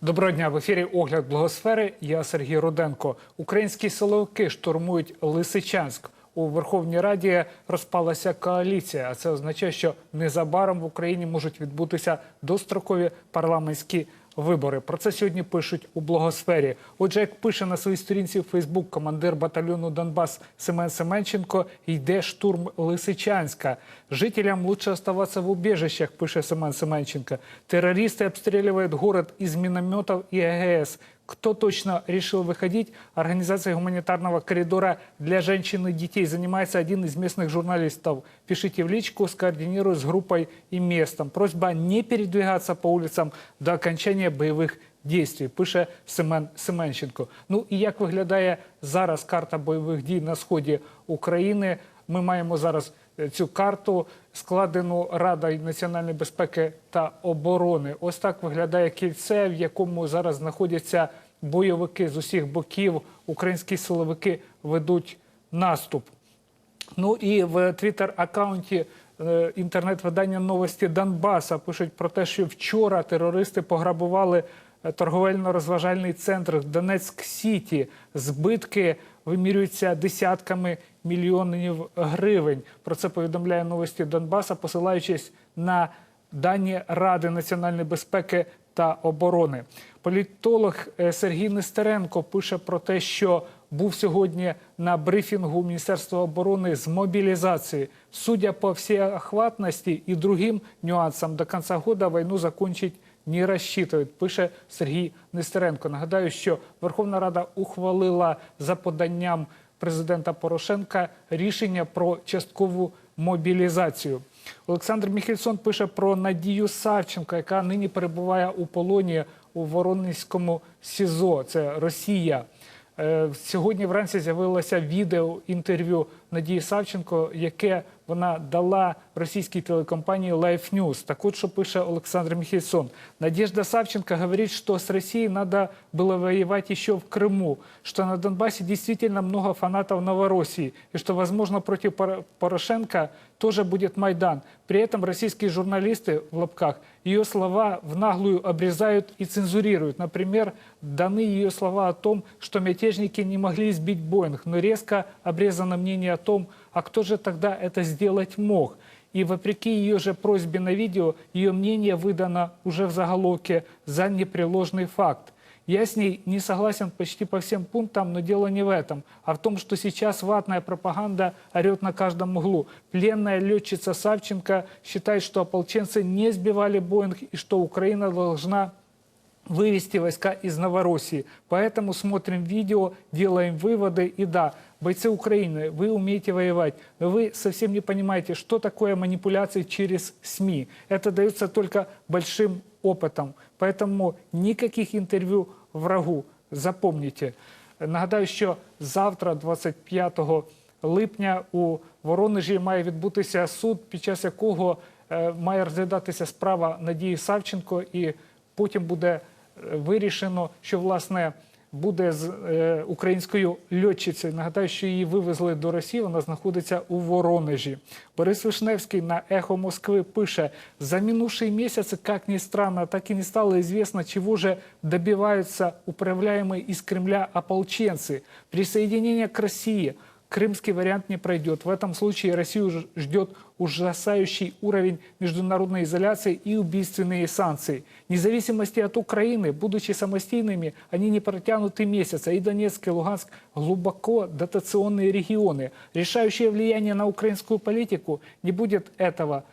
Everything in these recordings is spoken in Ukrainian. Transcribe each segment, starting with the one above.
Доброго дня в ефірі Огляд Благосфери. Я Сергій Руденко. Українські силовики штурмують Лисичанськ. У Верховній Раді розпалася коаліція. А це означає, що незабаром в Україні можуть відбутися дострокові парламентські вибори. Про це сьогодні пишуть у благосфері. Отже, як пише на своїй сторінці в Фейсбук командир батальйону Донбас Семен Семенченко, йде штурм Лисичанська. Жителям лучше оставаться в убежищах, пише Семен Семенченко. Террористы обстреливают город из минометов и АГС. Кто точно решил выходить? Организацией гуманитарного коридора для женщин и детей занимается один из местных журналистов. Пишите в личку, скоординирую с группой и местом. Просьба не передвигаться по улицам до окончания бойових дій, пише Семен Семенченко. Ну і як виглядає зараз карта бойових дій на сході України? Ми маємо зараз е, цю карту, складену Радою національної безпеки та оборони. Ось так виглядає кільце, в якому зараз знаходяться бойовики з усіх боків. Українські силовики ведуть наступ. Ну і в твіттер-аккаунті е, інтернет-видання новості Донбаса пишуть про те, що вчора терористи пограбували торговельно-розважальний центр Донецьк Сіті. Збитки вимірюються десятками мільйонів гривень. Про це повідомляє новості Донбаса, посилаючись на дані Ради національної безпеки та оборони. Політолог е, Сергій Нестеренко пише про те, що був сьогодні на брифінгу Міністерства оборони з мобілізації. Судя по всеохватності і другим нюансам, до кінця года війну закончить не розчитують, пише Сергій Нестеренко. Нагадаю, що Верховна Рада ухвалила за поданням президента Порошенка рішення про часткову мобілізацію. Олександр Міхельсон пише про Надію Савченко, яка нині перебуває у полоні у Воронезькому СІЗО. Це Росія. Е, Сьогодні вранці з'явилося відео інтерв'ю Надії Савченко, яке вона дала російській телекомпанії Life News. Так от, що пише Олександр Михельсон. Надежда Савченко говорит, что с Россией надо было воевать еще в Крыму, что на Донбассе действительно много фанатов Новороссии, и что, возможно, против Пор- Порошенко тоже будет Майдан. При этом российские журналисты, в лапках, ее слова в наглую обрезают и цензурируют. Например, даны ее слова о том, что мятежники не могли сбить Боинг, но резко обрезано мнение о том, а кто же тогда это сделать мог. И вопреки ее же просьбе на видео, ее мнение выдано уже в заголовке за непреложный факт. Я с ней не согласен почти по всем пунктам, но дело не в этом, а в том, что сейчас ватная пропаганда орет на каждом углу. Пленная летчица Савченко считает, что ополченцы не сбивали Боинг и что Украина должна вывести войска из Новороссии. Поэтому смотрим видео, делаем выводы. И да, бойцы Украины, вы умеете воевать, но вы совсем не понимаете, что такое манипуляции через СМИ. Это дается только большим опытом. Поэтому никаких интервью врагу. Запомніть. Нагадаю, що завтра, 25 липня, у Воронежі має відбутися суд, під час якого е, має розглядатися справа Надії Савченко, і потім буде е, вирішено, що власне буде з е, українською льотчицею. Нагадаю, що її вивезли до Росії. Вона знаходиться у Воронежі. Борис Вишневський на Эхо Москвы пише: за минувшие месяцы, как ни странно, так и не стало известно, чего же добиваются управляемые из Кремля ополченцы. Присоединение к России. Крымский вариант не пройдет. В этом случае Россию ждет ужасающий уровень международной изоляции и убийственные санкции. Независимости от Украины, будучи самостийными, они не протянут и месяца. И Донецк, и Луганск глубоко дотационные регионы. Решающее влияние на украинскую политику не будет этого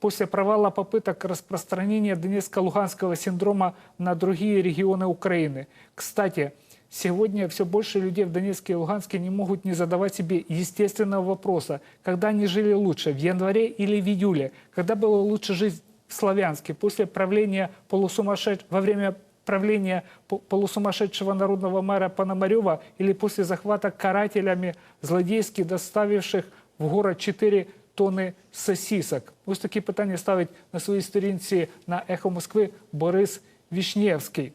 после провала попыток распространения Донецко-Луганского синдрома на другие регионы Украины. Кстати, сегодня все больше людей в Донецке и Луганске не могут не задавать себе естественного вопроса, когда они жили лучше, в январе или в июле, когда было лучше жить в Славянске, после правления полусумасшедшего, во время правления по- полусумасшедшего народного мэра Пономарева или после захвата карателями злодейски доставивших в город 4 тони сосісок. Ось такі питання ставить на своїй сторінці на Ехо Москви Борис Вішнєвський.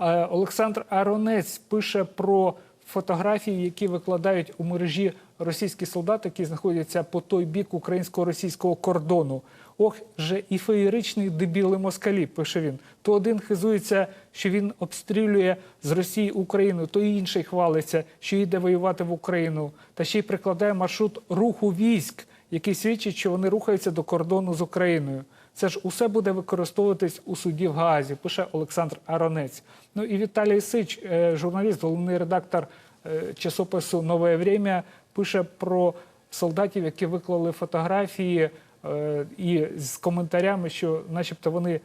Е, Олександр Аронець пише про фотографії, які викладають у мережі російські солдати, які знаходяться по той бік українсько-російського кордону. Ох, же і феєричні дебіли москалі, пише він. То один хизується, що він обстрілює з Росії Україну, то інший хвалиться, що йде воювати в Україну, та ще й прикладає маршрут руху військ, який свідчить, що вони рухаються до кордону з Україною. Це ж усе буде використовуватись у суді в Гаазі, пише Олександр Аронець. Ну і Віталій Сич, е, журналіст, головний редактор е, часопису Нове Время, пише про солдатів, які виклали фотографії е, і з коментарями, що, начебто, вони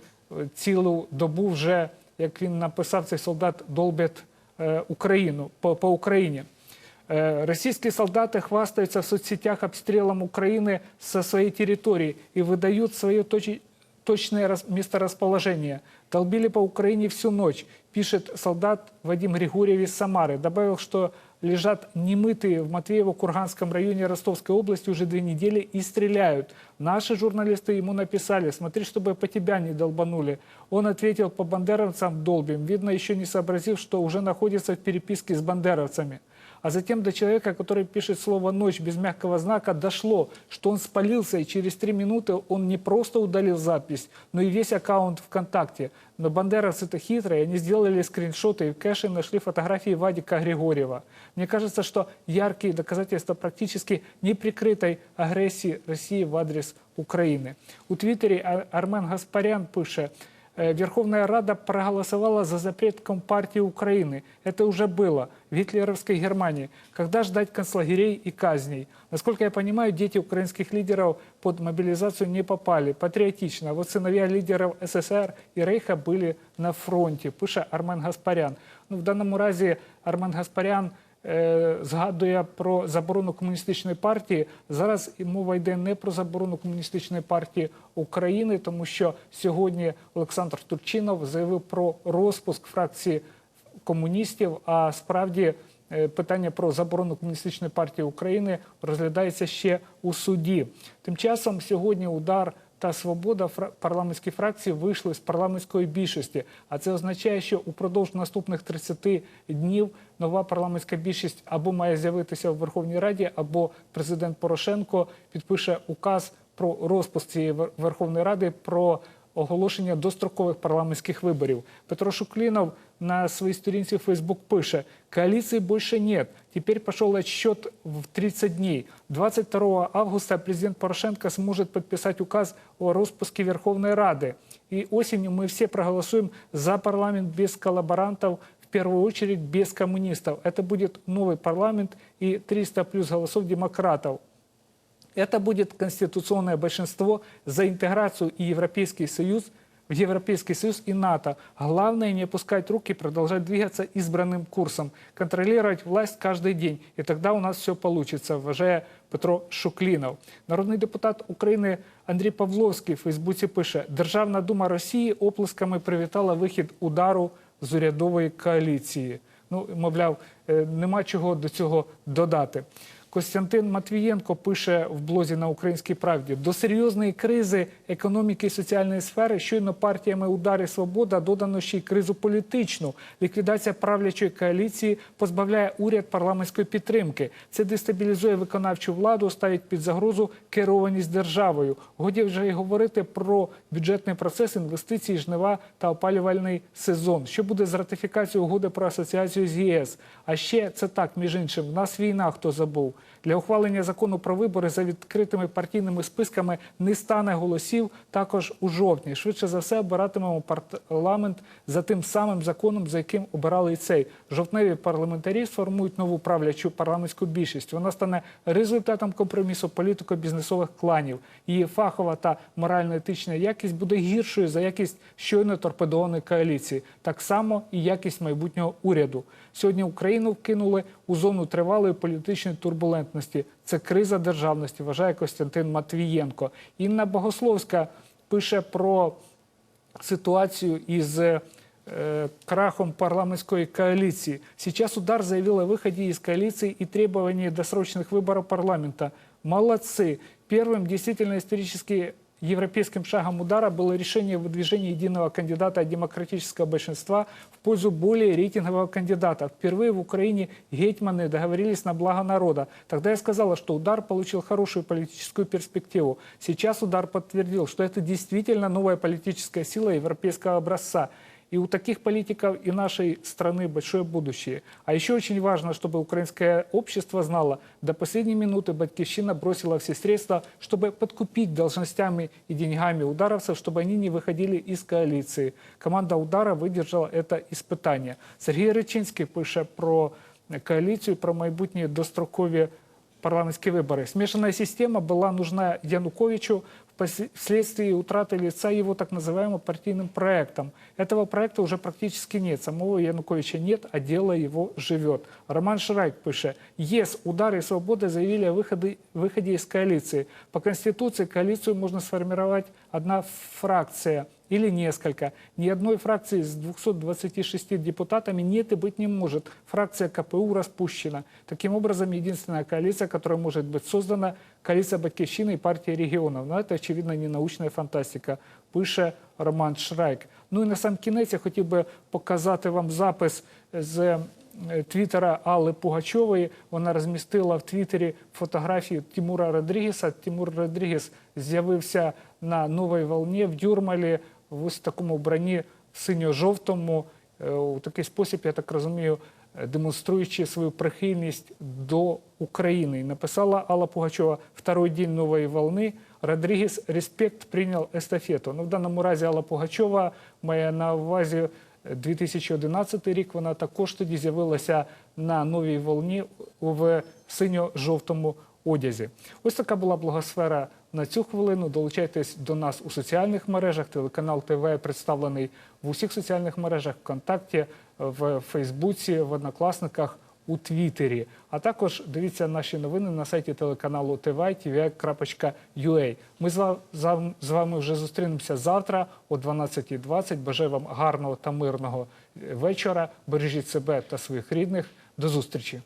цілу добу вже, як він написав, цей солдат долбять Україну по, по Україні. Э, Российские солдаты хвастаются в соцсетях обстрелом Украины со своей территории и выдают свое точи- точное рас- месторасположение. Долбили по Украине всю ночь, пишет солдат Вадим Григорьев из Самары. Добавил, что лежат немытые в Матвеево-Курганском районе Ростовской области уже две недели и стреляют. Наши журналисты ему написали, смотри, чтобы по тебя не долбанули. Он ответил, по бандеровцам долбим. Видно, еще не сообразил, что уже находится в переписке с бандеровцами. А затем до человека, который пишет слово «ночь» без мягкого знака, дошло, что он спалился, и через три минуты он не просто удалил запись, но и весь аккаунт ВКонтакте. Но бандеровцы-то хитрые, они сделали скриншоты и в кэше нашли фотографии Вадика Григорьева. Мне кажется, что яркие доказательства практически неприкрытой агрессии России в адрес Украины. У Твиттере Ар- Армен Гаспарян пишет, Э, Верховная Рада проголосовала за запрет Компартии Украины. Это уже было в гитлеровской Германии. Когда ждать концлагерей и казней? Насколько я понимаю, дети украинских лидеров под мобилизацию не попали. Патриотично. А Вот сыновья лидеров СССР и Рейха были на фронте, пише Армен Гаспарян. Ну, в даному разі Армен Гаспарян е, згадує про заборону комуністичної партії. Зараз мова йде не про заборону комуністичної партії України, тому що сьогодні Олександр Турчинов заявив про розпуск фракції комуністів. А справді е, питання про заборону комуністичної партії України розглядається ще у суді. Тим часом сьогодні удар та свобода парламентські фракції вийшли з парламентської більшості. А це означає, що упродовж наступних 30 днів нова парламентська більшість або має з'явитися в Верховній Раді, або президент Порошенко підпише указ про розпуск цієї Верховної Ради про оголошення дострокових парламентських виборів. Петро Шуклінов на своїй сторінці в Фейсбук пише: коалиции больше нет. Теперь пошел отсчет в 30 дней. 22 августа президент Порошенко сможет подписать указ о распуске Верховной Рады. И осенью мы все проголосуем за парламент без коллаборантов, в первую очередь без коммунистов. Это будет новый парламент и 300 плюс голосов демократов. Это будет конституционное большинство за интеграцию и Европейский Союз в Европейский Союз и НАТО. Главное не опускать руки, продолжать двигаться избранным курсом, контролировать власть каждый день. И тогда у нас все получится, вважає Петро Шуклінов. Народний депутат України Андрій Павловський в Фейсбуці пише: Державна дума Росії оплесками привітала вихід удару з урядової коаліції. Ну, мовляв, е, нема чого до цього додати. Костянтин Матвієнко пише в блозі на Українській правді: до серйозної кризи економіки і соціальної сфери щойно партіями «Удар» і Свобода додано ще й кризу політичну. Ліквідація правлячої коаліції позбавляє уряд парламентської підтримки. Це дестабілізує виконавчу владу, ставить під загрозу керованість державою. Годі вже й говорити про бюджетний процес, інвестиції, жнива та опалювальний сезон. Що буде з ратифікацією угоди про асоціацію з ЄС? А ще це так, між іншим, в нас війна, хто забув. Для ухвалення закону про вибори за відкритими партійними списками не стане голосів також у жовтні. Швидше за все обиратимемо парламент за тим самим законом, за яким обирали і цей. Жовтневі парламентарі сформують нову правлячу парламентську більшість. Вона стане результатом компромісу політико-бізнесових кланів. Її фахова та морально-етична якість буде гіршою за якість щойно торпедованої коаліції. Так само і якість майбутнього уряду. Сьогодні Україну вкинули у зону тривалої політичної турбулентності Це криза державності, вважає Костянтин Матвієнко. Інна Богословська пише про ситуацию из э, крахом парламентской коалиции. Сейчас удар заявил о выходе из коалиции и требовании досрочных выборов парламента. Молодцы. Первым действительно исторически европейским шагом удара было решение о выдвижении единого кандидата от демократического большинства в пользу более рейтингового кандидата. Впервые в Украине гетьманы договорились на благо народа. Тогда я сказала, что удар получил хорошую политическую перспективу. Сейчас удар подтвердил, что это действительно новая политическая сила европейского образца. И у таких политиков и нашей страны большое будущее. А еще очень важно, чтобы украинское общество знало, до последней минуты Батькивщина бросила все средства, чтобы подкупить должностями и деньгами ударовцев, чтобы они не выходили из коалиции. Команда удара выдержала это испытание. Сергій Речинський пише про коаліцію, про майбутні дострокові парламентские выборы. Смешанная система была нужна Януковичу вследствие утраты лица его так называемым партийным проектом. Этого проекта уже практически нет. Самого Януковича нет, а дело его живет. Роман Шрайк пишет. ЕС, удар и свобода заявили о выходе, выходе из коалиции. По Конституции коалицию можно сформировать одна фракция или несколько. Ни одной фракции с 226 депутатами нет и быть не может. Фракция КПУ распущена. Таким образом, единственная коалиция, которая может быть создана, коалиция Батьківщины и партии регионов. Но это, очевидно, не научная фантастика. Пише Роман Шрайк. Ну і на сам кінець я хотів би показати вам запис з е, твіттера Алли Пугачової. Вона розмістила в Твіттері фотографію Тимура Родрігеса. Тимур Родрігес з'явився на новій волні в Юрмалі в ось такому вбранні синьо-жовтому. Е, У такий спосіб, я так розумію, е, демонструючи свою прихильність до України. Написала Алла Пугачова «Второй день нової волни. Родрігес респект прийняв естафету». Ну, в даному разі Алла Пугачова має на увазі 2011 рік. Вона також тоді з'явилася на новій волні в синьо-жовтому одязі. Ось така була благосфера на цю хвилину. Долучайтесь до нас у соціальних мережах. Телеканал ТВ представлений в усіх соціальних мережах ВКонтакті, в Фейсбуці, в Однокласниках, у Твіттері. А також дивіться наші новини на сайті телеканалу tv.ua. Ми з вами вже зустрінемося завтра о 12.20. Бажаю вам гарного та мирного вечора. Бережіть себе та своїх рідних. До зустрічі.